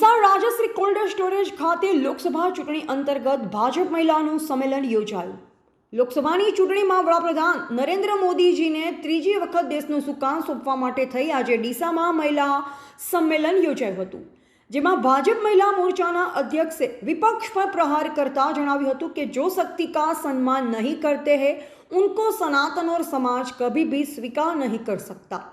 Deesa Rajshree cold storage ખાતે લોકસભા ચૂંટણી અંતર્ગત ભાજપ મહિલાનું સંમેલન યોજાયું. લોકસભાની ચૂંટણીમાં વડાપ્રધાન નરેન્દ્ર મોદીજીને ત્રીજી વખત દેશનું સુકાન સોંપવા માટે થઈ આજે ડીસામાં મહિલા સંમેલન યોજાયું હતું. જેમાં ભાજપ મહિલા મોરચાના અધ્યક્ષે વિપક્ષ પર પ્રહાર કરતા જણાવ્યું હતું કે જો શક્તિ કા સન્માન નહીં કરતે હૈ, ઉનકો સનાતન ઓર સમાજ કભી ભી સ્વીકાર નહીં કર સકતા.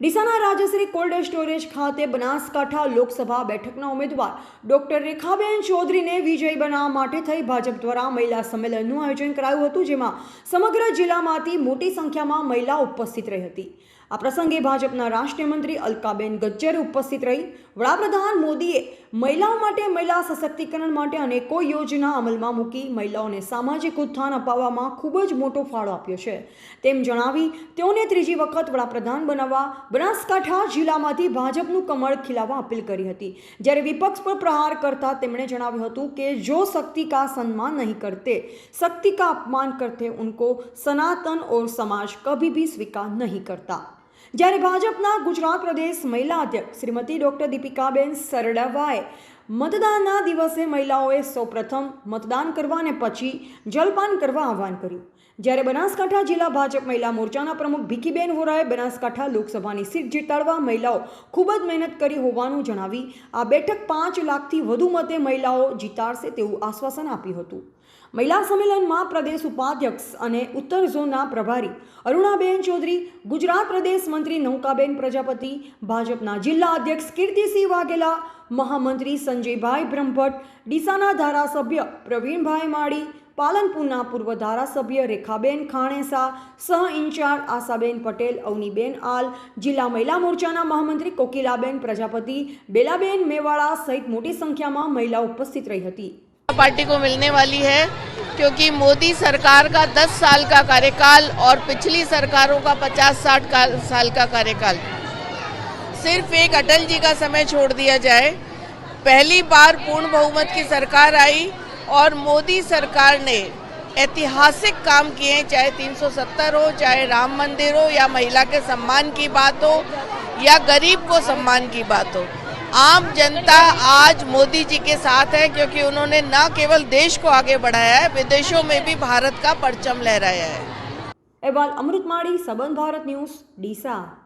ડીસાના રાજશ્રી કોલ્ડ સ્ટોરેજ ખાતે બનાસકાંઠા લોકસભા બેઠકના ઉમેદવાર ડોક્ટર રેખાબેન ચૌધરીને વિજય બનાવવા માટે થઈ ભાજપ દ્વારા મહિલા સંમેલનનું આયોજન કરાયું હતું, જેમાં સમગ્ર જિલ્લામાંથી મોટી સંખ્યામાં મહિલા ઉપસ્થિત રહી હતી. આ પ્રસંગે ભાજપના રાષ્ટ્રીય મંત્રી અલકાબેન ગજ્જર ઉપસ્થિત રહી. વડાપ્રધાન મોદીએ મહિલાઓ માટે મહિલા સશક્તિકરણ માટે અનેકો યોજના અમલમાં મૂકી મહિલાઓને સામાજિક ઉત્થાન અપાવવામાં ખૂબ જ મોટો ફાળો આપ્યો છે. તેમ જણાવી, તેઓને ત્રીજી વખત વડાપ્રધાન બનાવવા બનાસકાંઠા જિલ્લામાંથી ભાજપનું કમળ ખીલાવવા અપીલ કરી હતી. જ્યારે વિપક્ષ પર પ્રહાર કરતા તેમણે જણાવ્યું હતું કે, જો શક્તિકા સન્માન નહીં કરતે શક્તિકા અપમાન કરતે, ઉનકો સનાતન ઓર સમાજ કભી ભી સ્વીકાર નહીં કરતા. જ્યારે ભાજપના ગુજરાત પ્રદેશ મહિલા અધ્યક્ષ શ્રીમતી ડોક્ટર દીપિકાબેન સરડાવાએ મતદાનના દિવસે મહિલાઓએ સૌપ્રથમ મતદાન કરવા અને પછી જલપાન કરવા આહવાન કર્યું. જ્યારે બનાસકાંઠા જિલ્લા ભાજપ મહિલા મોરચાના પ્રમુખ ભીખીબેન વોરાએ બનાસકાંઠા લોકસભાની સીટ જીતાડવા મહિલાઓ ખૂબ જ મહેનત કરી હોવાનું જણાવી, આ બેઠક પાંચ લાખથી વધુ મતે મહિલાઓ જીતાડશે તેવું આશ્વાસન આપ્યું હતું. મહિલા સંમેલનમાં પ્રદેશ ઉપાધ્યક્ષ અને ઉત્તર ઝોનના પ્રભારી અરુણાબેન ચૌધરી, ગુજરાત પ્રદેશ મંત્રી નૌકાબેન પ્રજાપતિ, ભાજપના જિલ્લા અધ્યક્ષ કીર્તિસિંહ વાઘેલા, મહામંત્રી સંજયભાઈ બ્રહ્મભટ્ટ, ડીસાના ધારાસભ્ય પ્રવીણભાઈ માળી પાલનપુરના પૂર્વ ધારાસભ્ય રેખાબેન ખાણેસા સહ ઇન્ચાર્જ આશાબેન પટેલ અવનીબેન આલ જિલ્લા મહિલા મોરચાના મહામંત્રી કોકિલાબેન પ્રજાપતિ બેલાબેન મેવાડા સહિત મોટી સંખ્યામાં મહિલાઓ ઉપસ્થિત રહી હતી पार्टी को मिलने वाली है क्योंकि मोदी सरकार का 10 साल का कार्यकाल और पिछली सरकारों का 50-60 का- साल का कार्यकाल सिर्फ एक अटल जी का समय छोड़ दिया जाए पहली बार पूर्ण बहुमत की सरकार आई और मोदी सरकार ने ऐतिहासिक काम किए हैं, चाहे 370 हो, चाहे राम मंदिर हो, या महिला के सम्मान की बात हो, या गरीब को सम्मान की बात हो। आम जनता आज मोदी जी के साथ है, क्योंकि उन्होंने न केवल देश को आगे बढ़ाया है, विदेशों में भी भारत का परचम लहराया है। अमृत माड़ी सबन भारत न्यूज़, डीसा।